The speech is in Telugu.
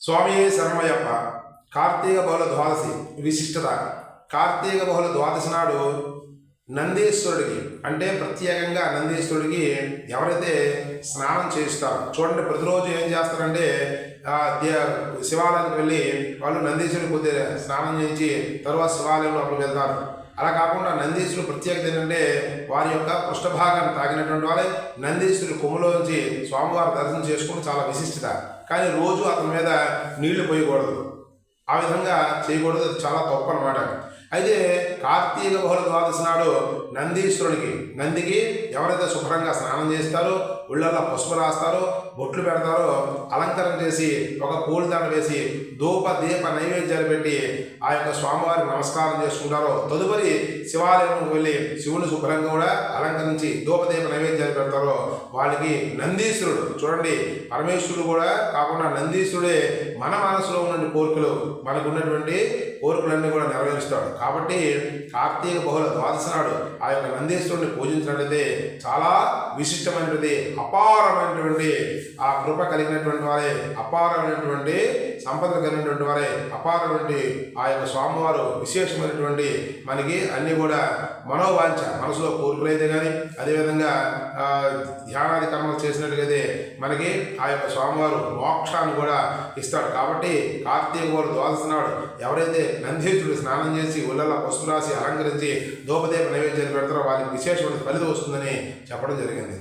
స్వామి శరణమయ్యప్ప. కార్తీక బహుళ ద్వాదశి విశిష్టత. కార్తీక బహుళ ద్వాదశి నాడు నందీశ్వరుడికి అంటే ప్రత్యేకంగా నందీశ్వరుడికి ఎవరైతే స్నానం చేయిస్తారు చూడండి ప్రతిరోజు ఏం చేస్తారంటే ఆ, దే- శివాలయానికి వెళ్ళి వాళ్ళు నందీశ్వరుడికి కొద్దిగా స్నానం చేయించి తర్వాత శివాలయంలో అప్పుడు వెళ్తారు. అలా కాకుండా నందీశ్వరుడు ప్రత్యేకత ఏంటంటే వారి యొక్క పృష్ఠభాగాన్ని తాకినటువంటి వారే నందీశ్వరుడి కొమ్ములోంచి స్వామివారి దర్శనం చేసుకుని చాలా విశిష్టత. కానీ రోజు అతని మీద నీళ్ళు పోయకూడదు. ఆ విధంగా చేయకూడదు. అది చాలా తప్పు అనమాట అయితే కార్తీక బహుళ ద్వాదశి నాడు నందీశ్వరునికి నందికి ఎవరైతే శుభ్రంగా స్నానం చేస్తారో ఉళ్ళల్లో పసుపు రాస్తారో బొట్లు పెడతారో అలంకరణ వేసి ఒక పూలదండ వేసి ధూప దీప నైవేద్యాలు పెట్టి ఆ యొక్క స్వామివారికి నమస్కారం చేసుకుంటారో తదుపరి శివాలయంకి వెళ్ళి శివుని శుభ్రంగా కూడా అలంకరించి ధూపదీప నైవేద్యాలు పెడతారో వాళ్ళకి నందీశ్వరుడు. చూడండి పరమేశ్వరుడు కూడా కాకుండా నందీశ్వరుడే మన మనసులో ఉన్న కోరికలు మనకు ఉన్నటువంటి కోరికలన్నీ కూడా నెరవేరుస్తాడు. కాబట్టి కార్తీక బహుళ ద్వాదశి నాడు ఆ యొక్క నందీశ్వరుడిని పూజించినట్లయితే చాలా విశిష్టమైనటువంటి అపారమైనటువంటి ఆ కృప కలిగినటువంటి వారే అపారమైనటువంటి సంపద కలిగినటువంటి వారే అపారమైనటువంటి ఆ యొక్క స్వామివారు విశేషమైనటువంటి మనకి అన్నీ కూడా మనోవాంఛ మనసులో కోరుకులైతే కానీ అదేవిధంగా ధ్యానాది కర్మలు చేసినట్లయితే మనకి ఆ యొక్క స్వామివారు మోక్షాన్ని కూడా ఇస్తాడు. కాబట్టి కార్తీక వారు ద్వాదశనాడు ఎవరైతే నందీతుడు స్నానం చేసి ఉల్లల పసుపు రాసి అలంకరించి దోపదీప నైవేద్యాలు పెడతారో వారికి విశేషమైన ఫలితం వస్తుందని చెప్పడం జరిగింది.